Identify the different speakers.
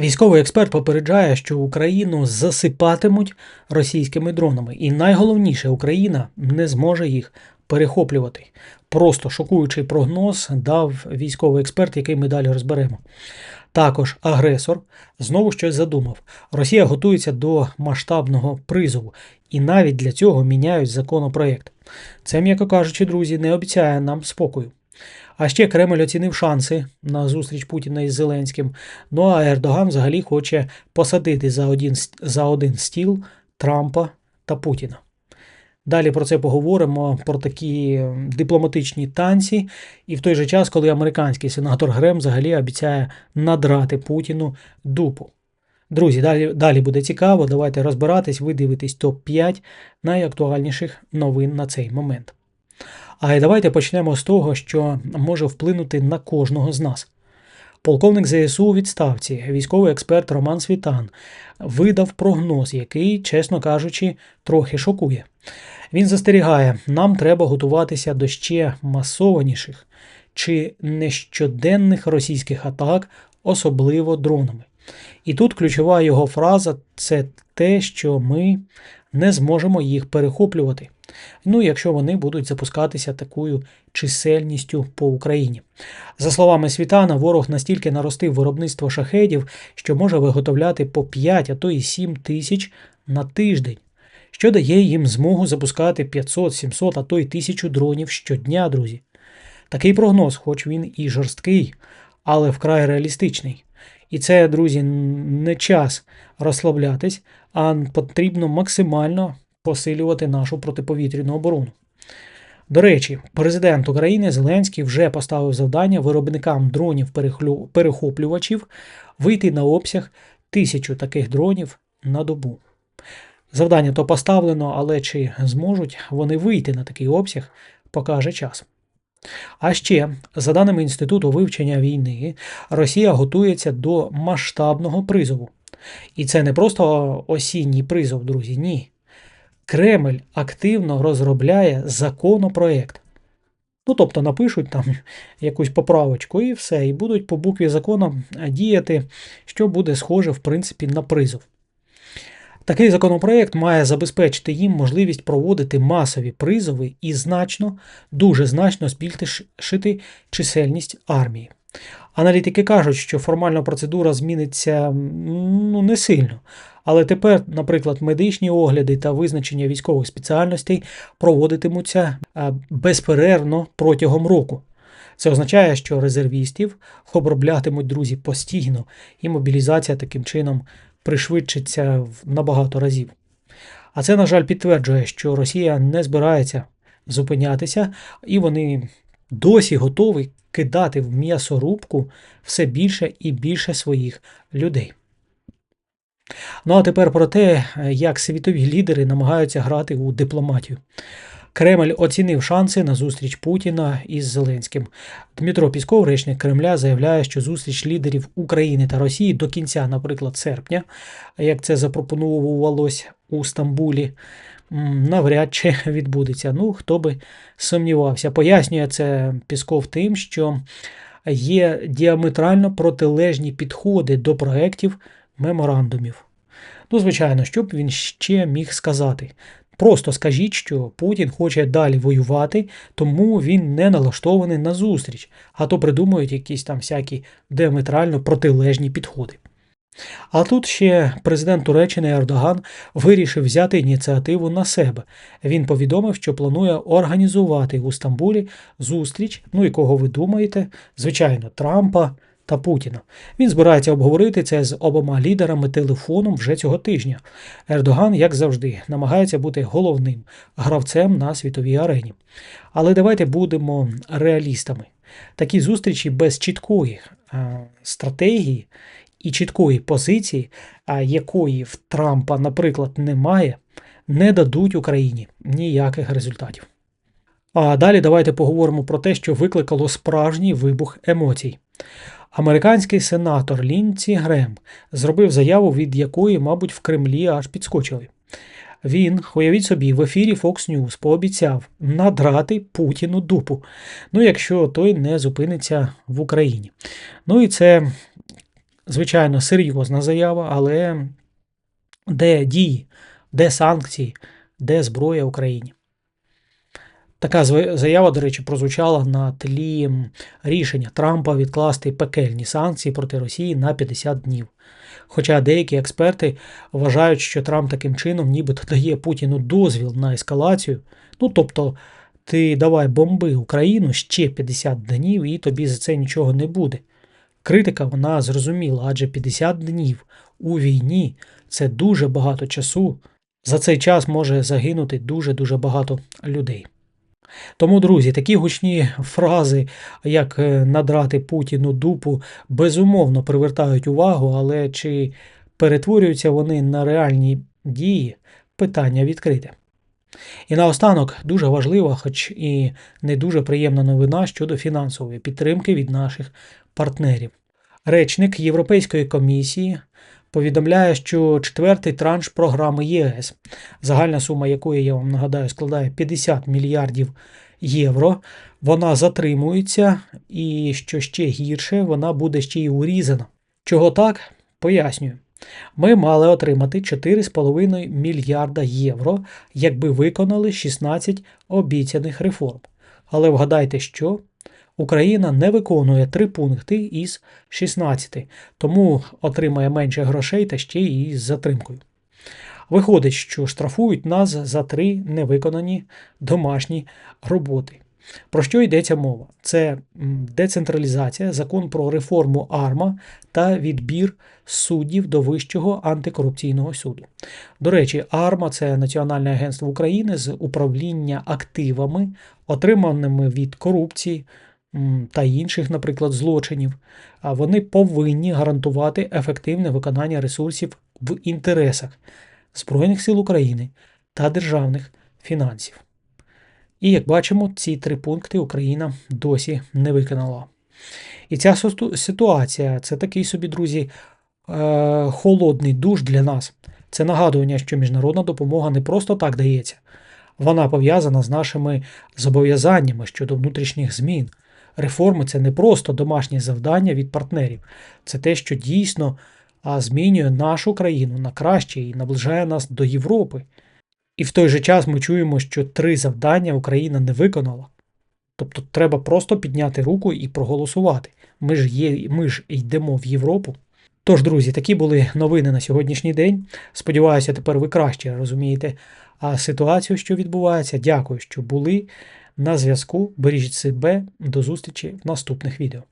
Speaker 1: Військовий експерт попереджає, що Україну засипатимуть російськими дронами, і найголовніше, Україна не зможе їх перехоплювати. Просто шокуючий прогноз дав військовий експерт, який ми далі розберемо. Також агресор знову щось задумав. Росія готується до масштабного призову, і навіть для цього міняють законопроект. Це, м'яко кажучи, друзі, не обіцяє нам спокою. А ще Кремль оцінив шанси на зустріч Путіна із Зеленським. Ну а Ердоган взагалі хоче посадити за один, за один стіл Трампа та Путіна. Далі про це поговоримо про такі дипломатичні танці, і в той же час, коли американський сенатор Грем взагалі обіцяє надрати Путіну дупу. Друзі, далі, далі буде цікаво. Давайте розбиратись, ви дивитесь топ-5 найактуальніших новин на цей момент. А давайте почнемо з того, що може вплинути на кожного з нас. Полковник ЗСУ у відставці, військовий експерт Роман Світан, видав прогноз, який, чесно кажучи, трохи шокує. Він застерігає, нам треба готуватися до ще масованіших чи нещоденних російських атак, особливо дронами. І тут ключова його фраза це те, що ми не зможемо їх перехоплювати. Ну, якщо вони будуть запускатися такою чисельністю по Україні. За словами Світана, ворог настільки наростив виробництво шахедів, що може виготовляти по 5, а то і 7 тисяч на тиждень, що дає їм змогу запускати 500, 700, а то й тисячу дронів щодня, друзі. Такий прогноз, хоч він і жорсткий, але вкрай реалістичний. І це, друзі, не час розслаблятись, а потрібно максимально посилювати нашу протиповітряну оборону. До речі, президент України Зеленський вже поставив завдання виробникам дронів перехоплювачів вийти на обсяг тисячу таких дронів на добу. Завдання то поставлено, але чи зможуть вони вийти на такий обсяг, покаже час. А ще, за даними Інституту вивчення війни, Росія готується до масштабного призову. І це не просто осінній призов, друзі, ні. Кремль активно розробляє законопроект. Ну, тобто напишуть там якусь поправочку і все, і будуть по букві закону діяти, що буде схоже, в принципі, на призов. Такий законопроект має забезпечити їм можливість проводити масові призови і значно, дуже значно збільшити чисельність армії. Аналітики кажуть, що формальна процедура зміниться ну, не сильно. Але тепер, наприклад, медичні огляди та визначення військових спеціальностей проводитимуться безперервно протягом року. Це означає, що резервістів оброблятимуть друзі постійно, і мобілізація таким чином пришвидшиться в набагато разів. А це, на жаль, підтверджує, що Росія не збирається зупинятися, і вони досі готові кидати в м'ясорубку все більше і більше своїх людей. Ну а тепер про те, як світові лідери намагаються грати у дипломатію. Кремль оцінив шанси на зустріч Путіна із Зеленським. Дмитро Пісков, речник Кремля, заявляє, що зустріч лідерів України та Росії до кінця, наприклад, серпня, як це запропонувалось у Стамбулі, навряд чи відбудеться. Ну, хто би сумнівався. Пояснює це Пісков тим, що є діаметрально протилежні підходи до проєктів меморандумів. Ну, звичайно, що б він ще міг сказати. Просто скажіть, що Путін хоче далі воювати, тому він не налаштований на зустріч, а то придумують якісь там всякі діаметрально протилежні підходи. А тут ще президент Туреччини Ердоган вирішив взяти ініціативу на себе. Він повідомив, що планує організувати у Стамбулі зустріч, ну і кого ви думаєте, звичайно, Трампа та Путіна. Він збирається обговорити це з обома лідерами телефоном вже цього тижня. Ердоган, як завжди, намагається бути головним гравцем на світовій арені. Але давайте будемо реалістами. Такі зустрічі без чіткої стратегії і чіткої позиції, а якої в Трампа, наприклад, немає, не дадуть Україні ніяких результатів. А далі давайте поговоримо про те, що викликало справжній вибух емоцій. Американський сенатор Лінці Грем зробив заяву, від якої, мабуть, в Кремлі аж підскочили. Він, уявіть собі, в ефірі Fox News пообіцяв надрати Путіну дупу, ну якщо той не зупиниться в Україні. Ну і це звичайно, серйозна заява, але де дії, де санкції, де зброя Україні? Така заява, до речі, прозвучала на тлі рішення Трампа відкласти пекельні санкції проти Росії на 50 днів. Хоча деякі експерти вважають, що Трамп таким чином нібито дає Путіну дозвіл на ескалацію. Ну тобто, ти давай бомби Україну ще 50 днів, і тобі за це нічого не буде. Критика вона зрозуміла, адже 50 днів у війні це дуже багато часу. За цей час може загинути дуже-дуже багато людей. Тому, друзі, такі гучні фрази, як е, надрати Путіну дупу, безумовно привертають увагу, але чи перетворюються вони на реальні дії, питання відкрите. І наостанок дуже важлива, хоч і не дуже приємна новина щодо фінансової підтримки від наших партнерів. Речник Європейської комісії повідомляє, що четвертий транш програми ЄС, загальна сума якої, я вам нагадаю, складає 50 мільярдів євро, вона затримується, і що ще гірше, вона буде ще й урізана. Чого так? Пояснюю. Ми мали отримати 4,5 мільярда євро, якби виконали 16 обіцяних реформ. Але вгадайте, що Україна не виконує три пункти із 16, тому отримає менше грошей та ще й з затримкою. Виходить, що штрафують нас за три невиконані домашні роботи. Про що йдеться мова? Це децентралізація, закон про реформу АРМА та відбір суддів до Вищого антикорупційного суду. До речі, АРМА це Національне агентство України з управління активами, отриманими від корупції та інших, наприклад, злочинів. А вони повинні гарантувати ефективне виконання ресурсів в інтересах Збройних сил України та державних фінансів. І як бачимо, ці три пункти Україна досі не виконала. І ця ситуація це такий собі, друзі, е- холодний душ для нас. Це нагадування, що міжнародна допомога не просто так дається. Вона пов'язана з нашими зобов'язаннями щодо внутрішніх змін. Реформи це не просто домашнє завдання від партнерів, це те, що дійсно змінює нашу країну на краще і наближає нас до Європи. І в той же час ми чуємо, що три завдання Україна не виконала. Тобто треба просто підняти руку і проголосувати. Ми ж, є, ми ж йдемо в Європу. Тож, друзі, такі були новини на сьогоднішній день. Сподіваюся, тепер ви краще розумієте ситуацію, що відбувається. Дякую, що були на зв'язку. Бережіть себе. До зустрічі в наступних відео.